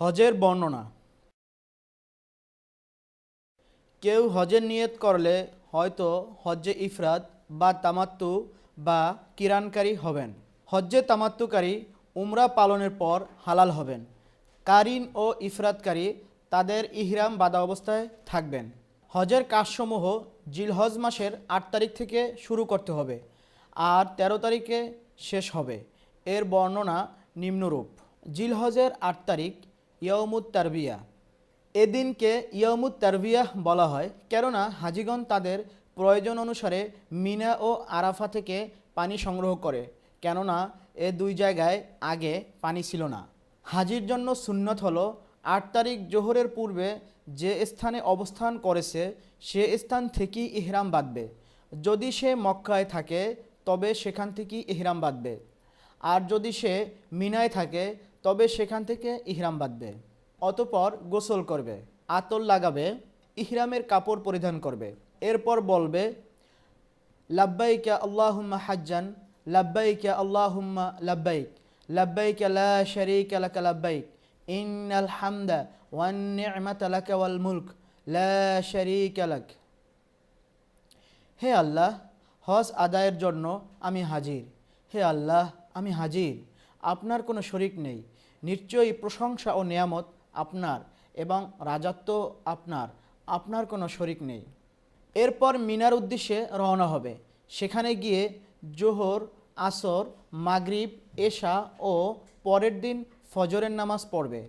হজের বর্ণনা। কেউ হজের নিয়ত করলে হয়তো হজ্জে ইফরাত বা তামাত্তু বা কিরানকারী হবেন। হজ্জে তামাত্তুকারী উমরা পালনের পর হালাল হবেন। কারিন ও ইফরাতকারী তাদের ইহরাম বাদা অবস্থায় থাকবেন। হজের কাজসমূহ জিলহজ মাসের আট তারিখ থেকে শুরু করতে হবে আর ১৩ তারিখে শেষ হবে। এর বর্ণনা নিম্নরূপ। জিলহজের আট তারিখ ইয়মুত তারবিয়া এদিনকে ইয়মুত তারবিয়াহ বলা হয়, কেননা হাজিগণ তাদের প্রয়োজন অনুসারে মিনা ও আরাফা থেকে পানি সংগ্রহ করে, কেননা এ দুই জায়গায় আগে পানি ছিল না। হাজির জন্য সুন্নত হলো, আট তারিখ জোহরের পূর্বে যে স্থানে অবস্থান করেছে, সে স্থান থেকেই ইহরাম বাঁধবে। যদি সে মক্কায় থাকে, তবে সেখান থেকেই ইহরাম বাঁধবে। আর যদি সে মিনায় থাকে তবে সেখান থেকে ইহরাম বাঁধবে, অতপর গোসল করবে, আতর লাগাবে, ইহরামের কাপড় পরিধান করবে। এরপর বলবে, লাব্বাইকা আল্লাহুম্মা হাজ্জান, লাব্বাইকা আল্লাহুম্মা লাব্বাইক, লাব্বাইকা লা শারীকা লাকা লাব্বাইক, ইন্নাল হামদা ওয়ান নি'মাতা লাকা ওয়াল মুলক, লা শারীকা লাক। হে আল্লাহ, হজ আদায়ের জন্য আমি হাজির। হে আল্লাহ, আমি হাজির। আপনার কোনো শরিক নেই। নিশ্চয়ই প্রশংসা ও নিয়ামত আপনার এবং রাজত্ব আপনার। আপনার কোনো শরিক নেই। এরপর মিনার উদ্দেশ্যে রওনা হবে। সেখানে গিয়ে জোহর, আসর, মাগরিব, এশা ও পরের দিন ফজরের নামাজ পড়বে।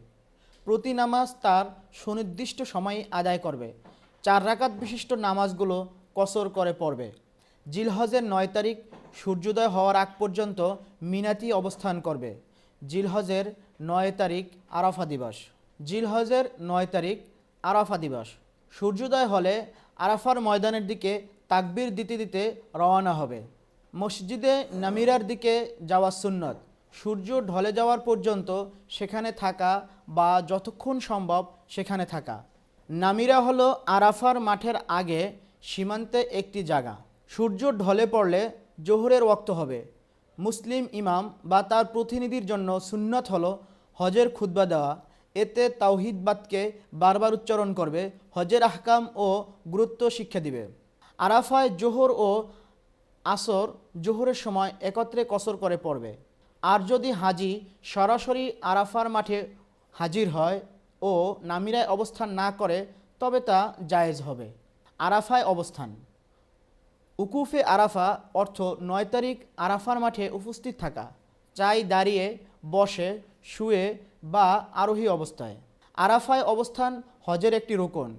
প্রতি নামাজ তার সুনির্দিষ্ট সময়ে আদায় করবে। চার রাকাত বিশিষ্ট নামাজগুলো কসর করে পড়বে। জিলহজের নয় তারিখ সূর্যোদয় হওয়ার আগ পর্যন্ত মিনাতি অবস্থান করবে। জিলহজের নয় তারিখ আরাফা দিবস। জিলহজের নয় তারিখ আরাফা দিবস। সূর্যোদয় হলে আরাফার ময়দানের দিকে তাকবির দিতে দিতে রওনা হবে। মসজিদে নামিরার দিকে যাওয়া সুন্নত। সূর্য ঢলে যাওয়ার পর্যন্ত সেখানে থাকা বা যতক্ষণ সম্ভব সেখানে থাকা। নামিরা হলো আরাফার মাঠের আগে সীমান্তে একটি জায়গা। সূর্য ঢলে পড়লে জোহরের ওক্ত হবে। মুসলিম ইমাম বা তার প্রতিনিধির জন্য সুন্নত হলো হজের খুতবা দেওয়া। এতে তাওহিদবাদকে বারবার উচ্চারণ করবে, হজের আহকাম ও গুরুত্ব শিক্ষা দিবে। আরাফায় জোহর ও আসর জোহরের সময় একত্রে কসর করে পড়বে। আর যদি হাজি সরাসরি আরাফার মাঠে হাজির হয় ও নামিরায় অবস্থান না করে, তবে তা জায়েজ হবে। আরাফায় অবস্থান। উকুফে আরাফা অর্থ নয় তারিখ আরাফার মাঠে উপস্থিত থাকা, চাই দাঁড়িয়ে, বসে, শুয়ে বা আরোহী অবস্থায়। আরাফায় অবস্থান হজের একটি রোকন।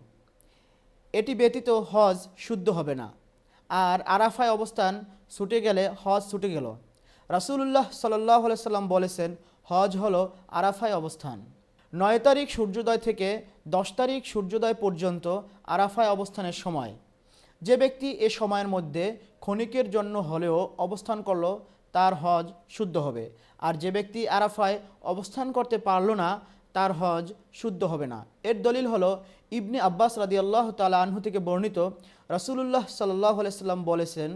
এটি ব্যতীত হজ শুদ্ধ হবে না। আর আরাফায় অবস্থান ছুটে গেলে হজ ছুটে গেল। রাসুলুল্লাহ সাল্লাহ সাল্লাম বলেছেন, হজ হলো আরাফায় অবস্থান। নয় তারিখ সূর্যোদয় থেকে দশ তারিখ সূর্যোদয় পর্যন্ত আরাফায় অবস্থানের সময়। যে ব্যক্তি এ সময়ের মধ্যে ক্ষণিকের জন্য হলেও অবস্থান করল, তার হজ শুদ্ধ হবে। আর যে ব্যক্তি আরাফায় অবস্থান করতে পারল না, তার হজ শুদ্ধ হবে না। এর দলিল হলো, ইবনে আব্বাস রাদি আল্লাহ তালা আনহু থেকে বর্ণিত রাসুলুল্লাহ সাল্লাহ সাল্লাম বলেছেন,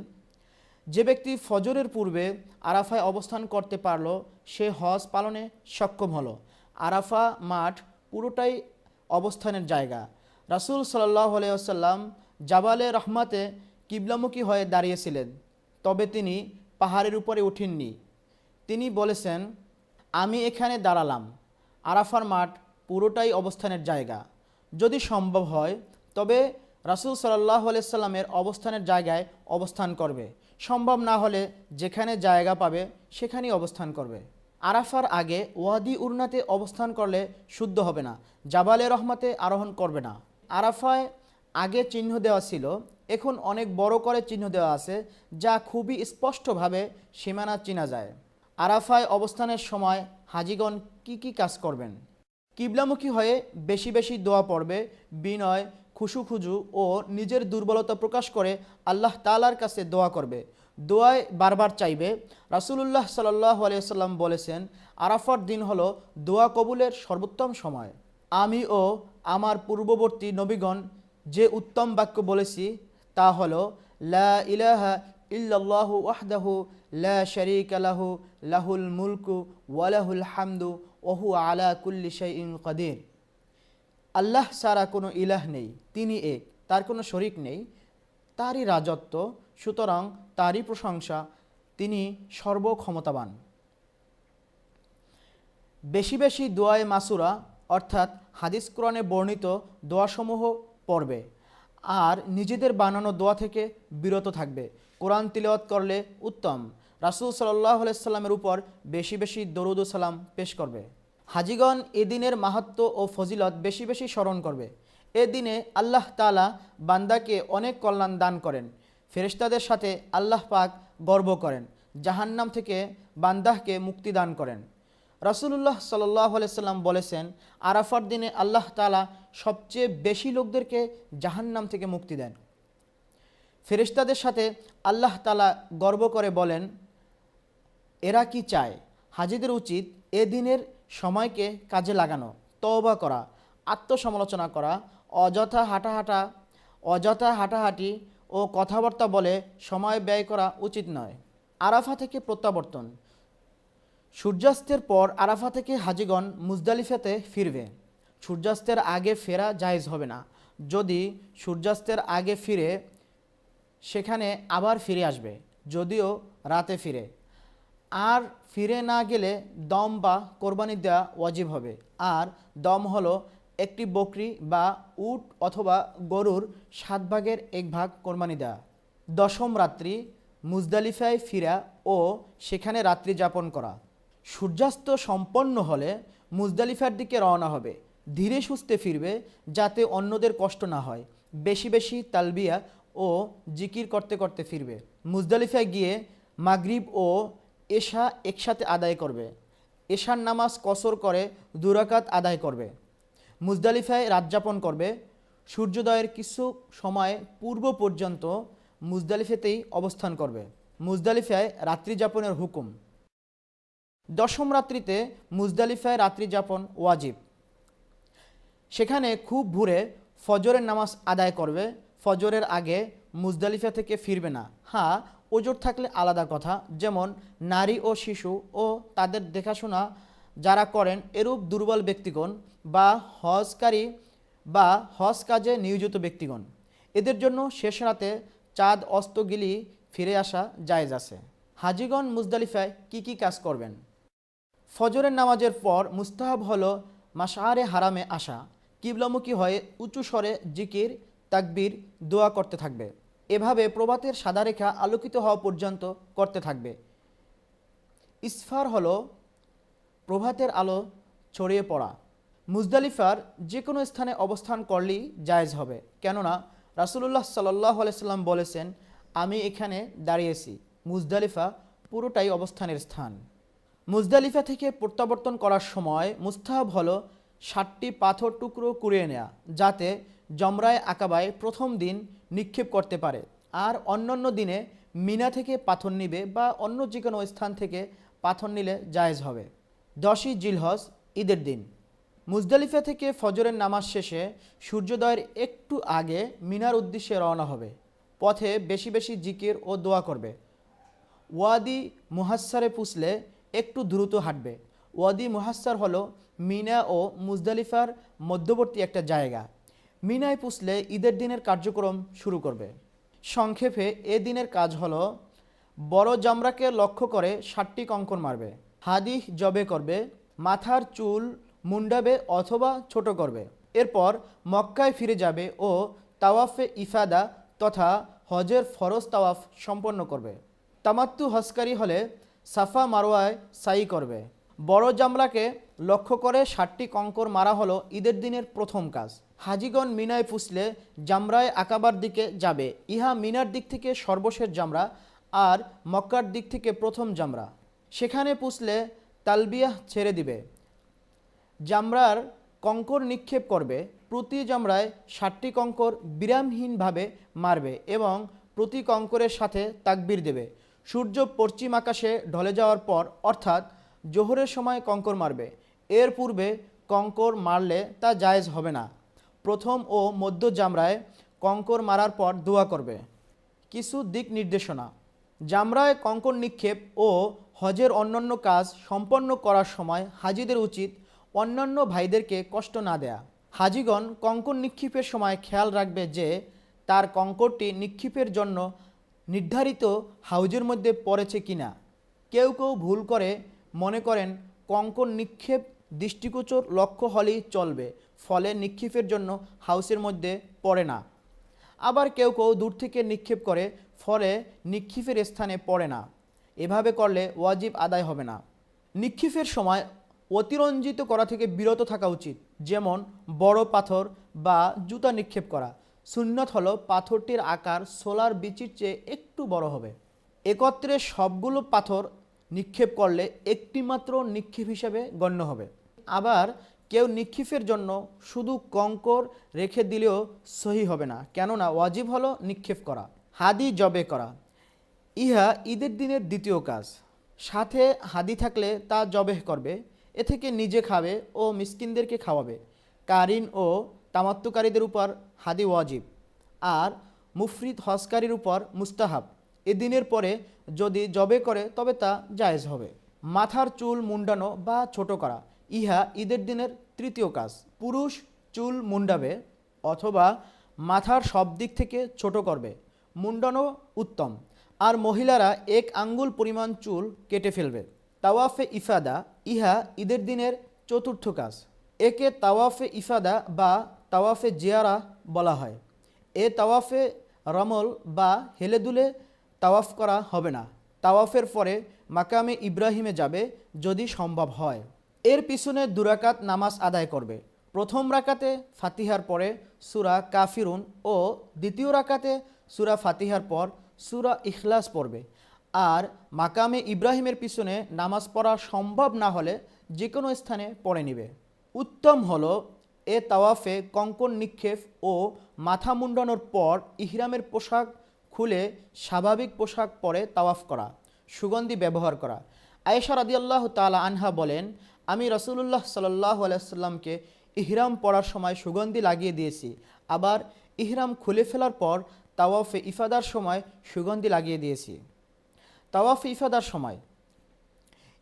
যে ব্যক্তি ফজরের পূর্বে আরাফায় অবস্থান করতে পারল, সে হজ পালনে সক্ষম হলো। আরাফা মাঠ পুরোটাই অবস্থানের জায়গা। রাসুল সাল্লাহ আলাইসাল্লাম জাবালে রহমাতে কিবলামুখী হয়ে দাঁড়িয়েছিলেন, তবে তিনি পাহাড়ের উপরে উঠেননি। তিনি বলেছেন, আমি এখানে দাঁড়ালাম। আরাফার মাঠ পুরোটাই অবস্থানের জায়গা। যদি সম্ভব হয়, তবে রাসুল সাল্লাহ সাল্লামের অবস্থানের জায়গায় অবস্থান করবে। সম্ভব না হলে যেখানে জায়গা পাবে, সেখানেই অবস্থান করবে। আরাফার আগে ওয়াদি উরনাতে অবস্থান করলে শুদ্ধ হবে না। জাবালে রহমাতে আরোহণ করবে না। আরাফায় আগে চিহ্ন দেওয়া ছিল, এখন অনেক বড় করে চিহ্ন দেওয়া আছে, যা খুবই স্পষ্টভাবে সীমানা চেনা যায়। আরাফায় অবস্থানের সময় হাজিগণ কি কি কাজ করবেন? কিবলামুখী হয়ে বেশি বেশি দোয়া পড়বে, বিনয় খুশু খুজু ও নিজের দুর্বলতা প্রকাশ করে আল্লাহ তালার কাছে দোয়া করবে। দোয়ায় বারবার চাইবে। রাসুলুল্লাহ সাল্লাহ আলিয়াল্লাম বলেছেন, আরাফার দিন হলো দোয়া কবুলের সর্বোত্তম সময়। আমি ও আমার পূর্ববর্তী নবীগণ যে উত্তম বাক্য বলেছি, তা হলো, লা ইলাহা ইল্লাল্লাহু ওয়াহদাহু লা শারীকা লাহু, লাহুল মুলকু ওয়ালাহুল হামদু ওহু আলা কুল্লি ইন কাদির। আল্লাহ সারা কোনো ইলাহ নেই, তিনি এক, তার কোনো শরিক নেই, তারই রাজত্ব, সুতরাং তারই প্রশংসা, তিনি সর্বক্ষমতাবান। বেশি বেশি দোয়ায় মাসুরা, অর্থাৎ হাদিস কোরআনে বর্ণিত দোয়াসমূহ পড়বে। আর নিজেদের বানানো দোয়া থেকে বিরত থাকবে। কোরআন তিলওয়াত করলে উত্তম। রাসুল সাল্লাহ সাল্লামের উপর বেশি বেশি দরুদ সালাম পেশ করবে। হাজিগণ এদিনের মাহাত্ম ও ফজিলত বেশি বেশি স্মরণ করবে। এ দিনে আল্লাহ তালা বান্দাকে অনেক কল্যাণ দান করেন। ফেরেশতাদের সাথে আল্লাহ পাক গর্ব করেন। জাহান্নাম থেকে বান্দাহকে মুক্তি দান করেন। রাসুলুল্লাহ সাল্লাহ সাল্লাম বলেছেন, আরাফার দিনে আল্লাহ তালা সবচেয়ে বেশি লোকদেরকে জাহান্নাম থেকে মুক্তি দেন। ফেরেশতাদের সাথে আল্লাহ তালা গর্ব করে বলেন, এরা কি চায়? হাজিদের উচিত এ দিনের সময়কে কাজে লাগানো, তওবা করা, আত্মসমালোচনা করা, অযথা হাঁটাহাঁটা, অযথা হাঁটাহাঁটি ও কথাবার্তা বলে সময় ব্যয় করা উচিত নয়। আরাফা থেকে প্রত্যাবর্তন সূর্যাস্তের পর আরাফা থেকে হাজিগণ মুজদালিফাতে ফিরবে। সূর্যাস্তের আগে ফেরা জায়জ হবে না। যদি সূর্যাস্তের আগে ফিরে, সেখানে আবার ফিরে আসবে, যদিও রাতে ফিরে। আর ফিরে না গেলে দম বা কোরবানি দেওয়া ওয়াজিব হবে। আর দম হলো একটি বকরি বা উট অথবা গরুর সাত ভাগের এক ভাগ কোরবানি দেওয়া। দশম রাত্রি মুজদালিফায় ফিরা ও সেখানে রাত্রি যাপন করা। সূর্যাস্ত সম্পন্ন হলে মুজদালিফার দিকে রওনা হবে। ধীরে সুস্থে ফিরবে যাতে অন্যদের কষ্ট না হয়। বেশি বেশি তালবিয়া ও জিকির করতে করতে ফিরবে। মুজদালিফায় গিয়ে মাগরিব ও এশা একসাথে আদায় করবে। এশার নামাজ কসর করে দুরাকাত আদায় করবে। মুজদালিফায় রাত যাপন করবে। সূর্যোদয়ের কিছু সময় পূর্ব পর্যন্ত মুজদালিফাতেই অবস্থান করবে। মুজদালিফায় রাত্রি যাপনের হুকুম। দশম রাত্রিতে মুজদালিফায় রাত্রি যাপন ওয়াজিব। সেখানে খুব ভোরে ফজরের নামাজ আদায় করবে। ফজরের আগে মুজদালিফা থেকে ফিরবে না। হ্যাঁ ওজোর থাকলে আলাদা কথা। যেমন নারী ও শিশু ও তাদের দেখাশোনা যারা করেন, এরূপ দুর্বল ব্যক্তিগণ বা হজকারী বা হজ কাজে নিয়োজিত ব্যক্তিগণ। এদের জন্য শেষ রাতে চাঁদ অস্ত গিলি ফিরে আসা জায়জ আছে। হাজিগণ মুজদালিফায় কি কি কাজ করবেন? ফজরের নামাজের পর মুস্তাহাব হলো মাসাহারে হারামে আসা। কিবলামুখী হয়ে উঁচু স্বরে জিকির, তাকবির, দোয়া করতে থাকবে। এভাবে প্রভাতের সাদা রেখা আলোকিত হওয়া পর্যন্ত করতে থাকবে। ইসফার হলো প্রভাতের আলো ছড়িয়ে পড়া। মুজদালিফার যে কোনো স্থানে অবস্থান করলেই জায়েজ হবে। কেননা রাসুলুল্লাহ সাল্লাহ আলাইসাল্লাম বলেছেন, আমি এখানে দাঁড়িয়েছি। মুজদালিফা পুরোটাই অবস্থানের স্থান। মুজদালিফা থেকে প্রত্যাবর্তন করার সময় মুস্তাহাব হলো ষাটটি পাথর টুকরো কুড়িয়ে নেওয়া যাতে জমরায় আকাবায় প্রথম দিন নিক্ষেপ করতে পারে। আর অন্যান্য দিনে মিনা থেকে পাথর নিবে বা অন্য যে কোনো স্থান থেকে পাথর নিলে জায়েজ হবে। দশই জিলহজ, ঈদের দিন। মুজদালিফা থেকে ফজরের নামাজ শেষে সূর্যোদয়ের একটু আগে মিনার উদ্দেশ্যে রওনা হবে। পথে বেশি বেশি জিকির ও দোয়া করবে। ওয়াদি মুহাস্সারে পুষলে একটু দ্রুত হাঁটবে। ওয়াদি মুহাস্সার হলো মিনা ও মুজদালিফার মধ্যবর্তী একটা জায়গা। মিনায় পুষলে ঈদের দিনের কার্যক্রম শুরু করবে। সংক্ষেপে, এ দিনের কাজ হলো, বড় জামরাকে লক্ষ্য করে ষাটটি কঙ্কন মারবে। হাদিহ জবে করবে, মাথার চুল মুন্ডাবে অথবা ছোট করবে। এরপর মক্কায় ফিরে যাবে ও তাওয়াফে ইফাদা তথা হজের ফরজ তাওয়াফ সম্পন্ন করবে। তামাত্তু হজকারী হলে সাফা মারোয়ায় সাই করবে। বড় জামরাকে লক্ষ্য করে ষাটটি কঙ্কর মারা হলো ঈদের দিনের প্রথম কাজ। হাজিগণ মিনায় পুষলে জামরায় আকাবার দিকে যাবে। ইহা মিনার দিক থেকে সর্বশেষ জামরা আর মক্কার দিক থেকে প্রথম জামরা। সেখানে পুষলে তালবিয়াহ ছেড়ে দিবে। জামরার কঙ্কর নিক্ষেপ করবে। প্রতি জামরায় ষাটটি কঙ্কর বিরামহীনভাবে মারবে এবং প্রতি কঙ্করের সাথে তাকবির দেবে। সূর্য পশ্চিম আকাশে ঢলে যাওয়ার পর, অর্থাৎ জোহরের সময় কঙ্কর মারবে। এর পূর্বে কঙ্কর মারলে তা জায়েজ হবে না। প্রথম ও মধ্য জামরায় কঙ্কর মারার পর দোয়া করবে। কিছু দিক নির্দেশনা। জামরায় কঙ্কর নিক্ষেপ ও হজের অন্যান্য কাজ সম্পন্ন করার সময় হাজিদের উচিত অন্যান্য ভাইদেরকে কষ্ট না দেয়া। হাজিগণ কঙ্কর নিক্ষেপের সময় খেয়াল রাখবে যে, তার কঙ্করটি নিক্ষেপের জন্য নির্ধারিত হাউজের মধ্যে পড়েছে কিনা কেউ কেউ ভুল করে মনে করেন, কঙ্কন নিক্ষেপ দৃষ্টিগোচর লক্ষ্য হলেই চলবে, ফলে নিক্ষেপের জন্য হাউসের মধ্যে পড়ে না। আবার কেউ কেউ দূর থেকে নিক্ষেপ করে, ফলে নিক্ষেপের স্থানে পড়ে না। এভাবে করলে ওয়াজিব আদায় হবে না। নিক্ষেপের সময় অতিরঞ্জিত করা থেকে বিরত থাকা উচিত, যেমন বড় পাথর বা জুতা নিক্ষেপ করা। সুন্নত হলো পাথরটির আকার সোলার বিচির চেয়ে একটু বড় হবে। একত্রে সবগুলো পাথর নিক্ষেপ করলে একটি মাত্র নিক্ষেপ হিসেবে গণ্য হবে। আবার কেউ নিক্ষেপের জন্য শুধু কঙ্কর রেখে দিলেও সহি হবে না, কেননা ওয়াজিব হলো নিক্ষেপ করা, হাদি জবে করা। ইহা ঈদের দিনের দ্বিতীয় কাজ। সাথে হাদি থাকলে তা জবেহ করবে, এ থেকে নিজে খাবে ও মিসকিনদেরকে খাওয়াবে। কারিন ও তামাত্তুকারীদের উপর হাদি ওয়াজিব। আর মুফরিদ হজকারীর উপর মুস্তাহাব। এ দিনের পরে যদি জবে করে, তবে তা জায়েজ হবে। মাথার চুল মুন্ডানো বা ছোট করা, ইহা ঈদের দিনের তৃতীয় কাজ। পুরুষ চুল মুন্ডাবে অথবা মাথার সব দিক থেকে ছোট করবে, মুন্ডানো উত্তম। আর মহিলারা এক আঙ্গুল পরিমাণ চুল কেটে ফেলবে। তাওয়াফে ইফাদা, ইহা ঈদের দিনের চতুর্থ কাজ। একে তাওয়াফে ইফাদা বা তাওয়াফে জিয়ারা বলা হয়। এ তাওয়াফে রমল বা হেলেদুলে তাওয়াফ করা হবে না। তাওয়াফের পরে মাকামে ইব্রাহিমে যাবে যদি সম্ভব হয়। এর পিছনে দুরাকাত নামাজ আদায় করবে। প্রথম রাকাতে ফাতিহার পরে সুরা কাফিরুন ও দ্বিতীয় রাকাতে সুরা ফাতিহার পর সুরা ইখলাস পড়বে। আর মাকামে ইব্রাহিমের পিছনে নামাজ পড়া সম্ভব না হলে যে কোনো স্থানে পড়ে নিবে। উত্তম হলো এ তাওয়াফে কঙ্কন নিক্ষেপ ও মাথা মুন্ডানোর পর ইহরামের পোশাক খুলে স্বাভাবিক পোশাক পরে তাওয়াফ করা, সুগন্ধি ব্যবহার করা। আয়েশা রাদিয়াল্লাহ তালা আনহা বলেন, আমি রসুল্লাহ সাল্লাহ আলাইসাল্লামকে ইহরাম পরার সময় সুগন্ধি লাগিয়ে দিয়েছি। আবার ইহরাম খুলে ফেলার পর তাওয়াফে ইফাদার সময় সুগন্ধি লাগিয়ে দিয়েছি। তাওয়াফে ইফাদার সময়।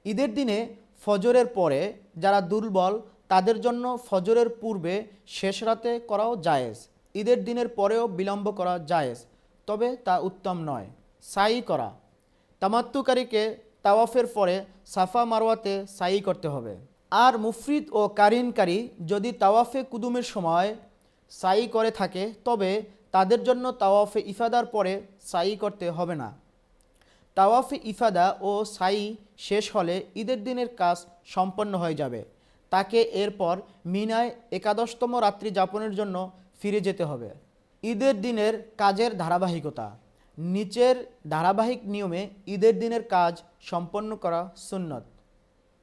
ঈদের দিনে ফজরের পরে যারা দুর্বল তাদের জন্য ফজরের পূর্বে শেষ রাতে করাও জায়েজ। ঈদের দিনের পরেও বিলম্ব করা জায়েজ, তবে তা উত্তম নয়। সাই করা। তামাত্তুকারীকে তাওয়াফের পরে সাফা মারওয়াতে সাই করতে হবে। আর মুফরিদ ও কারিনকারী যদি তাওয়াফে কুদুমের সময় সাই করে থাকে, তবে তাদের জন্য তাওয়াফে ইফাদার পরে সাই করতে হবে না। তাওয়াফে ইফাদা ও সাই শেষ হলে ঈদের দিনের কাজ সম্পন্ন হয়ে যাবে। তাকে এরপর মিনায় একাদশতম রাত্রি যাপনের জন্য ফিরে যেতে হবে। ঈদের দিনের কাজের ধারাবাহিকতা। নিচের ধারাবাহিক নিয়মে ঈদের দিনের কাজ সম্পন্ন করা সুন্নত।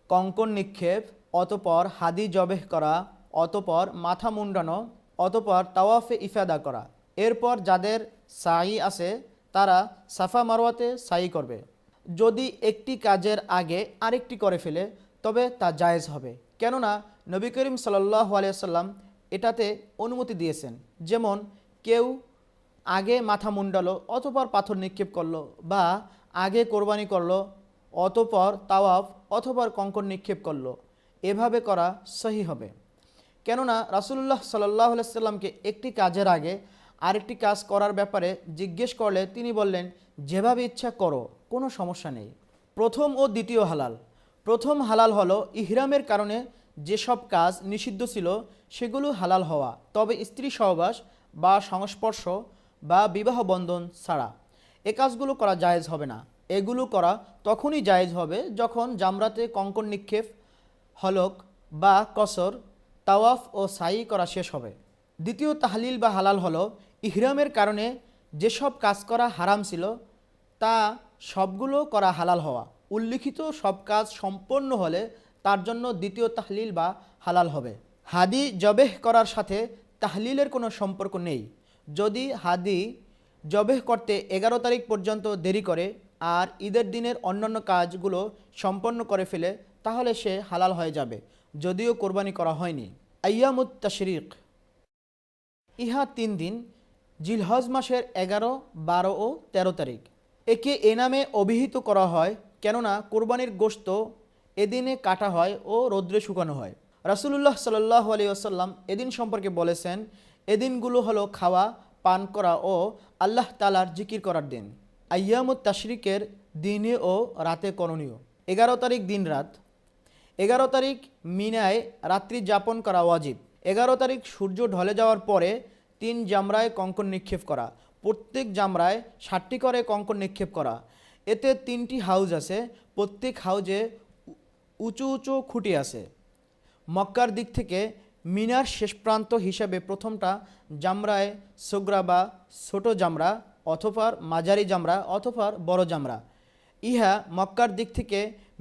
কঙ্কন নিক্ষেপ, অতপর হাদি জবেহ করা, অতপর মাথা মুন্ডানো, অতপর তাওয়াফে ইফাদা করা। এরপর যাদের সাই আছে, তারা সাফা মারওয়াতে সাই করবে। যদি একটি কাজের আগে আরেকটি করে ফেলে, তবে তা জায়েজ হবে। কেননা নবী করিম সাল্লাহ আলিয়াল্লাম এটাতে অনুমতি দিয়েছেন। যেমন কেউ আগে মাথা মুন্ডালো, অতপর পাথর নিক্ষেপ করল বা আগে কোরবানি করল, অতপর তাওয়াফ অথবা কঙ্কর নিক্ষেপ করল। এভাবে করা সহি হবে। কেননা রাসুল্লাহ সাল্লাহ সাল্লামকে একটি কাজের আগে আরেকটি কাজ করার ব্যাপারে জিজ্ঞেস করলে তিনি বললেন, যেভাবে ইচ্ছা করো, কোনো সমস্যা নেই। প্রথম ও দ্বিতীয় হালাল। প্রথম হালাল হলো ইহরামের কারণে যেসব কাজ নিষিদ্ধ ছিল সেগুলো হালাল হওয়া, তবে স্ত্রী সহবাস বা সংস্পর্শ বা বিবাহ বন্ধন ছাড়া। এ কাজগুলো করা জায়েজ হবে না। এগুলো করা তখনই জায়েজ হবে যখন জামরাতে কঙ্কন নিক্ষেপ, হলক বা কসর, তাওয়াফ ও সাই করা শেষ হবে। দ্বিতীয় তাহলিল বা হালাল হলো ইহরামের কারণে যেসব কাজ করা হারাম ছিল, তা সবগুলো করা হালাল হওয়া। উল্লিখিত সব কাজ সম্পন্ন হলে তার জন্য দ্বিতীয় তাহলিল বা হালাল হবে। হাদি জবেহ করার সাথে তাহলিলের কোনো সম্পর্ক নেই। যদি হাদি জবেহ করতে এগারো তারিখ পর্যন্ত দেরি করে আর ঈদের দিনের অন্যান্য কাজগুলো সম্পন্ন করে ফেলে, তাহলে সে হালাল হয়ে যাবে। যদিও কোরবানি করা হয়নি। আয়ামুত তশরিক। ইহা তিন দিন, জিলহজ মাসের এগারো, বারো ও তেরো তারিখ। একে এ নামে অভিহিত করা হয় কেননা কোরবানির গোশত এদিনে কাটা হয় ও রৌদ্রে শুকানো হয়। রাসুলুল্লাহ সাল্লাহ আলী আসাল্লাম এদিন সম্পর্কে বলেছেন, এদিনগুলো হলো খাওয়া, পান করা ও আল্লাহ তালার জিকির করার দিন। আয়ামুত তাশরিকের দিনে ও রাতে করণীয়। এগারো তারিখ দিন রাত। এগারো তারিখ মিনায় রাত্রি যাপন করা ওয়াজিব। এগারো তারিখ সূর্য ঢলে যাওয়ার পরে তিন জামরায় কঙ্কন নিক্ষেপ করা। প্রত্যেক জামরায় ষাটটি করে কঙ্কন নিক্ষেপ করা। এতে তিনটি হাউজ আছে, প্রত্যেক হাউজে উঁচু উঁচু খুঁটি আছে। মক্কার দিক থেকে মিনার শেষ প্রান্ত হিসাবে প্রথমটা জামরায় সোগরা বা ছোট জামরা অথবা মাঝারি জামরা অথবা বড় জামরা। ইহা মক্কার দিক থেকে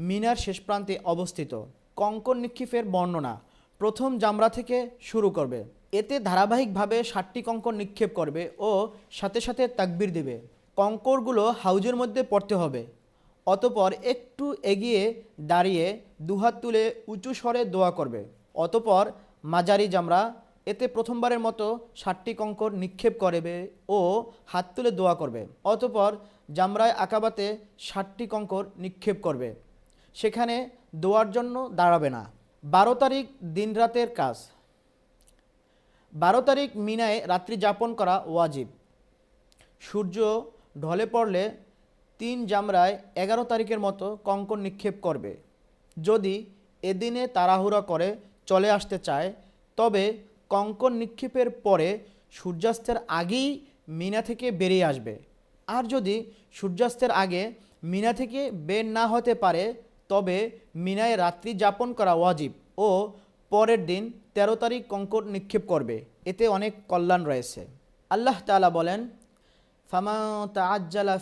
মিনার শেষ প্রান্তে অবস্থিত। কঙ্কন নিক্ষেপের বর্ণনা, প্রথম জামরা থেকে শুরু করবে। এতে ধারাবাহিকভাবে ষাটটি কঙ্কন নিক্ষেপ করবে ও সাথে সাথে তাকবির দেবে। কঙ্করগুলো হাউজের মধ্যে পড়তে হবে, অতপর একটু এগিয়ে দাঁড়িয়ে দুহাত তুলে উঁচু স্বরে দোয়া করবে। অতপর মাজারি জামরা, এতে প্রথমবারের মতো ষাটটি কঙ্কর নিক্ষেপ করবে ও হাত তুলে দোয়া করবে। অতপর, জামরায় আকাবাতে ষাটটি কঙ্কর নিক্ষেপ করবে। সেখানে দোয়ার জন্য দাঁড়াবে না। বারো তারিখ দিনরাতের কাজ। বারো তারিখ মিনায় রাত্রি যাপন করা ওয়াজিব। সূর্য ঢলে পড়লে তিন জামরায় এগারো তারিখের মতো কঙ্কন নিক্ষেপ করবে। যদি এদিনে তাড়াহুড়া করে চলে আসতে চায়, তবে কঙ্কন নিক্ষেপের পরে সূর্যাস্তের আগেই মিনা থেকে বেরিয়ে আসবে। আর যদি সূর্যাস্তের আগে মিনা থেকে বের না হতে পারে, তবে মিনায় রাত্রি যাপন করা ওয়াজিব ও পরের দিন তেরো তারিখ কঙ্কর নিক্ষেপ করবে। এতে অনেক কল্যাণ রয়েছে। আল্লাহ তাআলা বলেন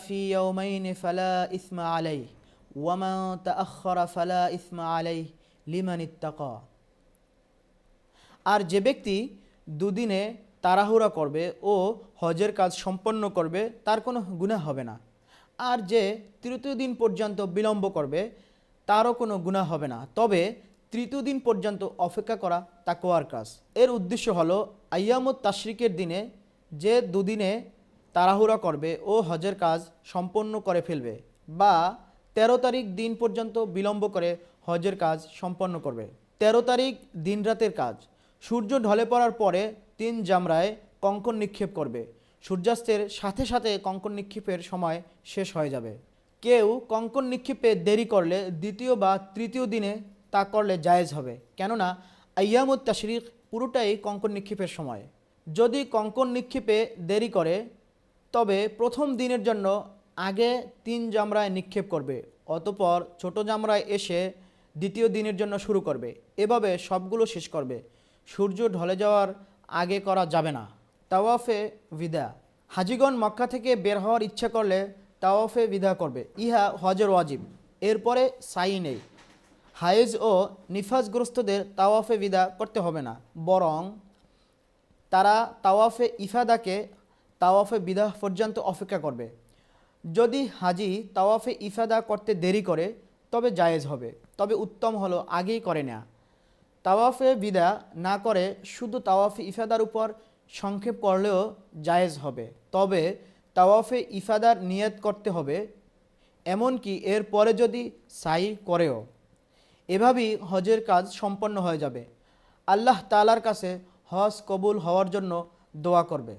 ফি ইয়াওমাইন ফালা ইসমা আলাইহি ওয়ামা তাআখারা ফালা ইসমা আলাইহি লিমান ইত্তাকা আর যে ব্যক্তি দুদিনে তাড়াহুড়া করবে ও হজের কাজ সম্পন্ন করবে, তার কোনো গুনাহ হবে না। আর যে তৃতীয় দিন পর্যন্ত বিলম্ব করবে, তারও কোনো গুনাহ হবে না। তবে তৃতীয় দিন পর্যন্ত অপেক্ষা করা তাকোয়ার কাজ। এর উদ্দেশ্য হলো আয়ামত তাশরিকের দিনে যে দুদিনে তাড়াহুড়া করবে ও হজের কাজ সম্পন্ন করে ফেলবে বা তেরো তারিখ দিন পর্যন্ত বিলম্ব করে হজের কাজ সম্পন্ন করবে। তেরো তারিখ দিনরাতের কাজ। সূর্য ঢলে পড়ার পরে তিন জামরায় কঙ্কন নিক্ষেপ করবে। সূর্যাস্তের সাথে সাথে কঙ্কন নিক্ষেপের সময় শেষ হয়ে যাবে। কেউ কঙ্কন নিক্ষেপে দেরি করলে দ্বিতীয় বা তৃতীয় দিনে তা করলে জায়েজ হবে। কেননা আয়ামুত তাশরিক পুরোটাই কঙ্কন নিক্ষেপের সময়। যদি কঙ্কন নিক্ষেপে দেরি করে তবে প্রথম দিনের জন্য আগে তিন জামরায় নিক্ষেপ করবে, অতপর ছোট জামরায় এসে দ্বিতীয় দিনের জন্য শুরু করবে। এভাবে সবগুলো শেষ করবে। সূর্য ঢলে যাওয়ার আগে করা যাবে না। তাওয়াফে বিদা। হাজিগণ মক্কা থেকে বের হওয়ার ইচ্ছা করলে তাওয়াফে বিদা করবে। ইহা হজের ওয়াজিব। এরপরে সাই নেই। হায়েজ ও নিফাজগ্রস্তদের তাওয়াফে বিদা করতে হবে না। বরং তারা তাওয়াফে ইফাদাকে তাওয়াফে বিদাহ পর্যন্ত অপেক্ষা করবে। যদি হাজি তাওয়াফে ইফাদা করতে দেরি করে, তবে জায়েজ হবে। তবে উত্তম হলো আগেই করে নেওয়া তাওয়াফে বিদা না করে শুধু তাওয়াফে ইফাদার উপর সংক্ষেপ করলেও জায়েজ হবে। তবে তাওয়াফে ইফাদার নিয়ত করতে হবে, এমনকি এর পরে যদি সাই করেও। এভাবেই হজের কাজ সম্পন্ন হয়ে যাবে। আল্লাহ তালার কাছে হজ কবুল হওয়ার জন্য দোয়া করবে।